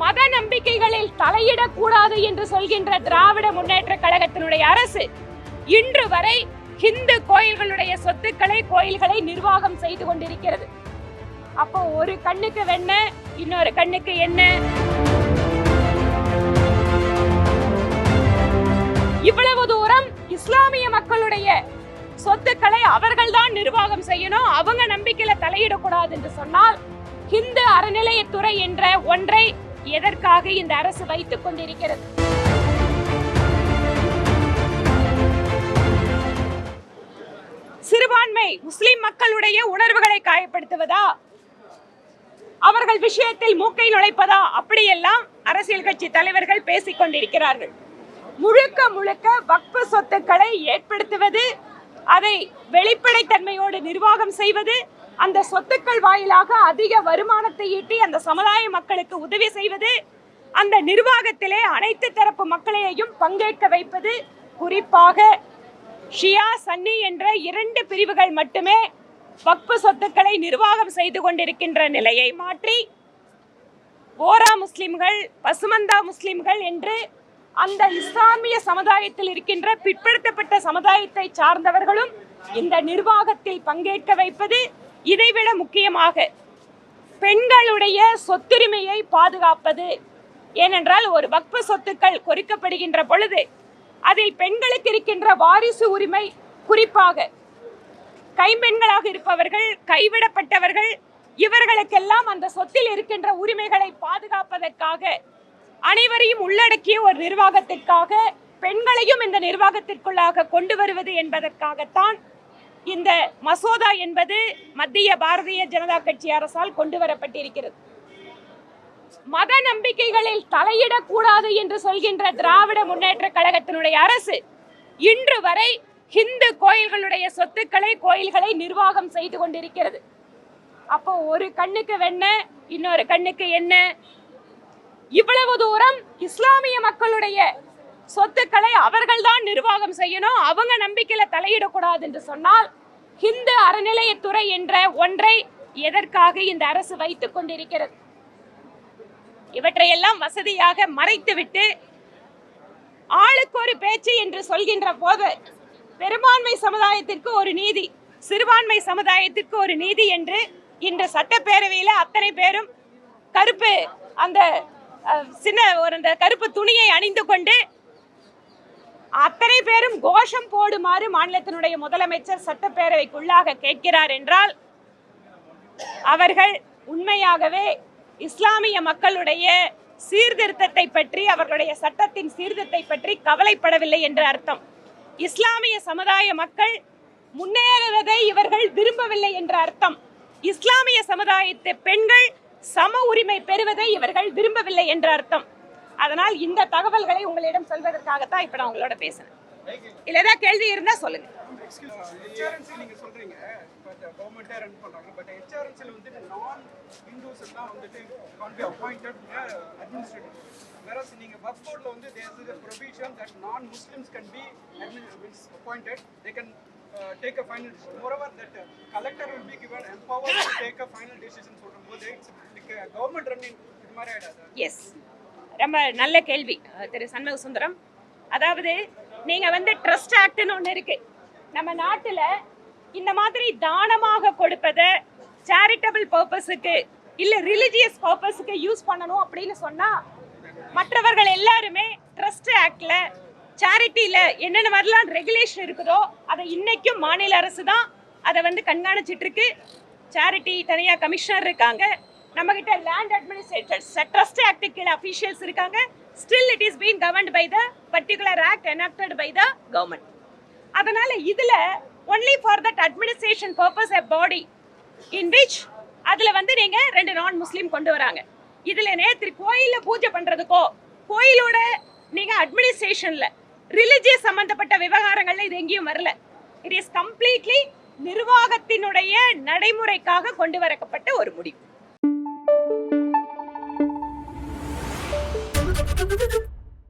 மத நம்பிக்கைகளில் தலையிடக்கூடாது என்று சொல்கின்ற திராவிட முன்னேற்ற கழகத்தினுடைய அரசு இன்று வரை ஹிந்து கோயில்களுடைய சொத்துக்களை கோயில்களை நிர்வாகம் செய்து கொண்டிருக்கிறது. அப்போ ஒரு கண்ணுக்கு வெண்ண இன்னொரு கண்ணுக்கு என்ன இவ்வளவு தூரம் இஸ்லாமிய மக்களுடைய சொத்துக்களை அவர்கள்தான் நிர்வாகம் செய்யணும் அவங்க நம்பிக்கையில தலையிடக்கூடாது என்று சொன்னால் ஹிந்து அறநிலையத்துறை என்ற ஒன்றை எதற்காக இந்த அரசு வைத்துக் கொண்டிருக்கிறது? சிறுபான்மை முஸ்லிம் மக்களுடைய உணர்வுகளை காயப்படுத்துவதா? அவர்கள் விஷயத்தில் மூக்கை நுழைப்பதா? அப்படியெல்லாம் அரசியல் கட்சி தலைவர்கள் பேசிக் கொண்டிருக்கிறார்கள். முழுக்க முழுக்க வக்பு சொத்துக்களை ஏற்படுத்துவது அதை வெளிப்படைத்தன்மையோடு நிர்வாகம் செய்வது அந்த சொத்துக்கள் வாயிலாக அதிக வருமானத்தை ஈட்டி அந்த சமுதாய மக்களுக்கு உதவி செய்வது அந்த நிர்வாகத்திலே அனைத்து தரப்பு மக்களையும் பங்கேற்க வைப்பது குறிப்பாக ஷியா சன்னி என்ற இரண்டு பிரிவுகள் மட்டுமே வக்பு சொத்துக்களை நிர்வாகம் செய்து கொண்டிருக்கின்ற நிலையை மாற்றி ஓரா முஸ்லிம்கள் பசுமந்தா முஸ்லிம்கள் என்று அந்த இஸ்லாமிய சமுதாயத்தில் இருக்கின்ற பிற்படுத்தப்பட்ட சமுதாயத்தை சார்ந்தவர்களும் இந்த நிர்வாகத்தில் பங்கேற்க வைப்பது இதைவிட முக்கியமாக பெண்களுடைய சொத்துரிமையை பாதுகாப்பது. ஏனென்றால் ஒரு வக்ப சொத்துக்கள் கொறிக்கப்படுகின்ற பொழுது அதில் பெண்களுக்கு இருக்கின்ற வாரிசு உரிமை குறிப்பாக கைம்பெண்களாக இருப்பவர்கள் கைவிடப்பட்டவர்கள் இவர்களுக்கெல்லாம் அந்த சொத்தில் இருக்கின்ற உரிமைகளை பாதுகாப்பதற்காக அனைவரையும் உள்ளடக்கிய ஒரு நிர்வாகத்திற்காக பெண்களையும் இந்த நிர்வாகத்திற்குள்ளாக கொண்டு வருவது என்பதற்காகத்தான் இந்த மசோதா என்பது மத்திய பாரதிய ஜனதா கட்சி அரசால் கொண்டு வரப்பட்டிருக்கிறது. மத நம்பிக்கைகளில் தலையிடக்கூடாது என்று சொல்கின்ற திராவிட முன்னேற்ற கழகத்தினுடைய அரசு இன்று வரை ஹிந்து கோயில்களுடைய சொத்துக்களை கோயில்களை நிர்வாகம் செய்து கொண்டிருக்கிறது. அப்போ ஒரு கண்ணுக்கு வெண்ண இன்னொரு கண்ணுக்கு என்ன இவ்வளவு தூரம் இஸ்லாமிய மக்களுடைய சொத்துக்களை அவர்கள்தான் நிர்வாகம் செய்யணும். அவங்க நம்பிக்கையில தலையிடக்கூடாது என்று சொன்னால் ஹிந்து அறநிலையத்துறை என்ற ஒன்றை எதற்காக இந்த அரசு வைத்துக் கொண்டிருக்கிறது? இவற்றையெல்லாம் வசதியாக மறைத்துவிட்டு ஆளுக்கு ஒரு பேச்சு என்று சொல்கின்ற போது பெரும்பான்மை சமுதாயத்திற்கு ஒரு நீதி சிறுபான்மை சமுதாயத்திற்கு ஒரு நீதி என்று இன்று சட்டப்பேரவையில் அத்தனை பேரும் கருப்பு அந்த சின்ன ஒரு அந்த கருப்பு துணியை அணிந்து கொண்டு அத்தனை பேரும் கோஷம் போடுமாறு மாநிலத்தினுடைய முதலமைச்சர் சட்டப்பேரவைக்குள்ளாக கேட்கிறார் என்றால் அவர்கள் உண்மையாகவே இஸ்லாமிய மக்களுடைய சீர்திருத்தத்தை பற்றி அவர்களுடைய சட்டத்தின் சீர்திருத்தத்தை பற்றி கவலைப்படவில்லை என்று அர்த்தம். இஸ்லாமிய சமுதாய மக்கள் முன்னேறுவதை இவர்கள் விரும்பவில்லை என்ற அர்த்தம். இஸ்லாமிய சமுதாயத்து பெண்கள் சம உரிமை பெறுவதை இவர்கள் விரும்பவில்லை என்ற அர்த்தம். அதனால் இந்த தகவல்களை உங்களிடம் சொல்வதற்காகத்தான் இப்ப நான் உங்களோட பேசுறேன். இல்ல ஏதாவது கேள்வி இருந்தா சொல்லுங்க. ஹெச்ஆர்என்சி நீங்க சொல்றீங்க. பட் கவர்மெண்ட்டே ரன் பண்றாங்க. பட் ஹெச்ஆர்என்சில வந்துட்டு நான் ஹிந்துஸ் எல்லாம் வந்துட்டு can be appointed administrative whereas நீங்க வக்ஃப் போர்ட்ல வந்து there is a provision that non muslims can be admin- appointed. They can take a final decision. Moreover that uh, collector will be given empowered to take a final decision சொல்லும்போது it's like a government running இது மாதிரி ஆயிடாது? S ரொம்ப நல்ல கேள்வி திரு சண்முக சுந்தரம் அதாவது நீங்கள் வந்து trust ஆக்ட்னு ஒன்று இருக்குது நம்ம நாட்டில் இந்த மாதிரி தானமாக கொடுப்பதை சேரிட்டபிள் பர்பஸுக்கு இல்லை ரிலிஜியஸ் பர்பஸுக்கு யூஸ் பண்ணணும் அப்படின்னு சொன்னால் மற்றவர்கள் எல்லாருமே ட்ரஸ்ட் ஆக்டில் சேரிட்டியில் என்னென்ன மாதிரிலாம் ரெகுலேஷன் இருக்குதோ அதை இன்றைக்கும் மாநில அரசு தான் அதை வந்து கண்காணிச்சிட்ருக்கு சேரிட்டி தனியாக கமிஷனர் இருக்காங்க. நம்ம கிட்ட லேண்ட் அட்மினிஸ்ட்ரேட்டர் ட்ரஸ்ட் ஆக்ட் கீழே அஃபீஷியல்ஸ் இருக்காங்க. Still it is been governed by the particular act enacted by the government அதனால இதுல only for that administration purpose a body in which அதுல வந்து நீங்க ரெண்டு நான் முஸ்லீம் கொண்டு வராங்க. இதுல நேற்று கோயில பூஜை பண்றதுக்கோ கோயிலோட நீங்க அட்மினிஸ்ட்ரேஷன்ல ரிலிஜியஸ் சம்பந்தப்பட்ட விவகாரங்கள்ல இது எங்கேயும் வரல. இட் இஸ் கம்ப்ளீட்லி நிர்வாகத்தினுடைய நடைமுறைக்காக கொண்டு வரப்பட்ட ஒரு முடிவு. Thank you.